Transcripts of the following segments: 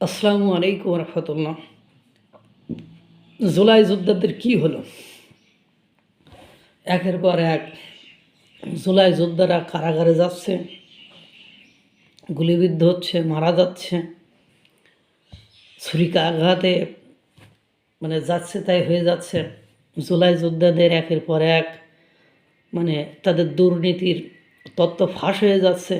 আসসালামু আলাইকুম রহমতুল্লাহ জুলাই যোদ্ধাদের কি হলো? একের পর এক জুলাই যোদ্ধারা কারাগারে যাচ্ছে, গুলিবিদ্ধ হচ্ছে, মারা যাচ্ছে, ছুরিকা আঘাতে মানে যাচ্ছে তাই হয়ে যাচ্ছে। জুলাই যোদ্ধাদের একের পর এক মানে তাদের দুর্নীতির তত্ত্ব ফাঁস হয়ে যাচ্ছে।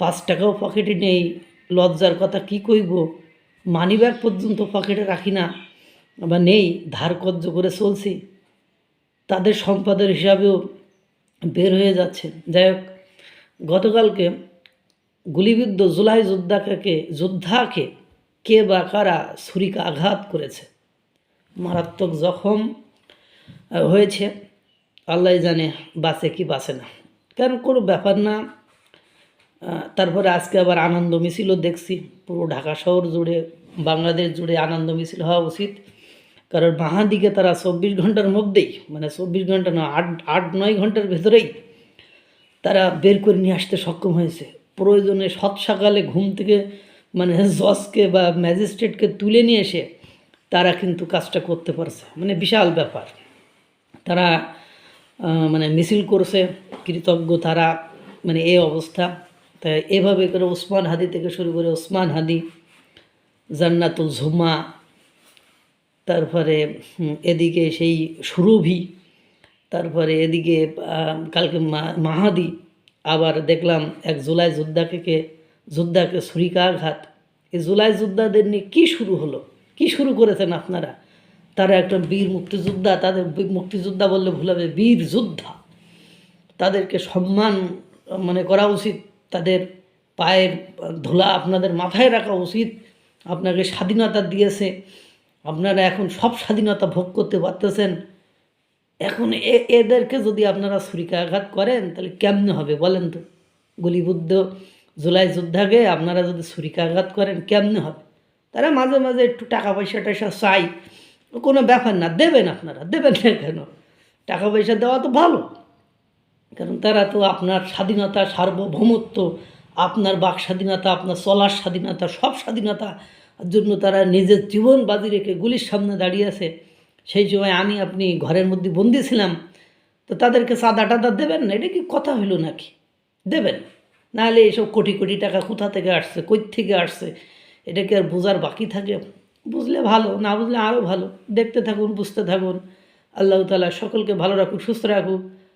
পাঁচ টাকাও পকেটে নেই লজ্জার কথা কি কইব? মানি ব্যাগ পর্যন্ত পকেটে রাখি না। বা নেই, ধার কর্য করে চলছি। তাদের সম্পাদের হিসাবেও বের হয়ে যাচ্ছে যাই হোক, গতকালকে গুলিবিদ্ধ জুলাই যোদ্ধাকে যোদ্ধাকে কে বা কারা ছুরিকা আঘাত করেছে? মারাত্মক জখম হয়েছে। আল্লাহ জানে বাঁচে কি বাঁচে না। কারণ কোনো ব্যাপার না তারপরে আজকে আবার আনন্দ মিছিলও দেখছি। পুরো ঢাকা শহর জুড়ে, বাংলাদেশ জুড়ে আনন্দ মিছিল হওয়া উচিত। কারণ বাহাদিকে তারা চব্বিশ ঘণ্টার মধ্যেই মানে চব্বিশ ঘণ্টা না, আট আট, নয় ঘণ্টার ভেতরেই তারা বের করে নিয়ে আসতে সক্ষম হয়েছে। প্রয়োজনে সৎ সকালে ঘুম থেকে মানে জজকে বা ম্যাজিস্ট্রেটকে তুলে নিয়ে এসে তারা কিন্তু কাজটা করতে পারছে। মানে বিশাল ব্যাপার। তারা মানে মিছিল করছে, কৃতজ্ঞ তারা মানে এই অবস্থা। এভাবে করে ওসমান হাদি থেকে শুরু করে ওসমান হাদি, জান্নাতুল ঝুমা তারপরে এদিকে সেই সুরভি, তারপরে এদিকে কালকে মাহাদি, আবার দেখলাম এক জুলাই যোদ্ধাকে যোদ্ধাকে ছুরিকাঘাত এই জুলাই যোদ্ধাদের নিয়ে কী শুরু হলো? কি শুরু করেছেন আপনারা? তারা একটা বীর মুক্তিযোদ্ধা, তাদের মুক্তিযোদ্ধা বললে ভুল হবে, বীর যোদ্ধা। তাদেরকে সম্মান মানে করা উচিত। তাদের পায়ের ধুলা আপনাদের মাথায় রাখা উচিত। আপনাকে স্বাধীনতা দিয়েছে। আপনারা এখন সব স্বাধীনতা ভোগ করতে পারতেছেন। এখন এদেরকে যদি আপনারা ছুরিকাঘাত করেন, তাহলে কেমনে হবে বলেন তো? গুলিবুদ্ধ জুলাই যোদ্ধাকে আপনারা যদি ছুরিকাঘাত করেন, কেমনে হবে? তারা মাঝে মাঝে একটু টাকা পয়সা টয়সা চাই। কোনো ব্যাপার না, দেবেন আপনারা, দেবেন না কেন? টাকা পয়সা দেওয়া তো ভালো। কারণ তারা তো আপনার স্বাধীনতা, সার্বভৌমত্ব, আপনার বাক স্বাধীনতা, আপনার চলার স্বাধীনতা, সব স্বাধীনতার জন্য তারা নিজের জীবন বাজি রেখে গুলির সামনে দাঁড়িয়ে আছে। সেই সময় আমি আপনি ঘরের মধ্যে বন্দি ছিলাম। তো তাদেরকে চাঁদা টাদা দেবেন না? এটা কি কথা হইল নাকি? দেবেন। নাহলে এইসব কোটি কোটি টাকা কোথা থেকে আসছে? কই থেকে আসছে? এটা কি আর বোঝার বাকি থাকে? বুঝলে ভালো, না বুঝলে আরও ভালো। দেখতে থাকুন, বুঝতে থাকুন। আল্লাহ তালা সকলকে ভালো রাখুক, সুস্থ রাখুক।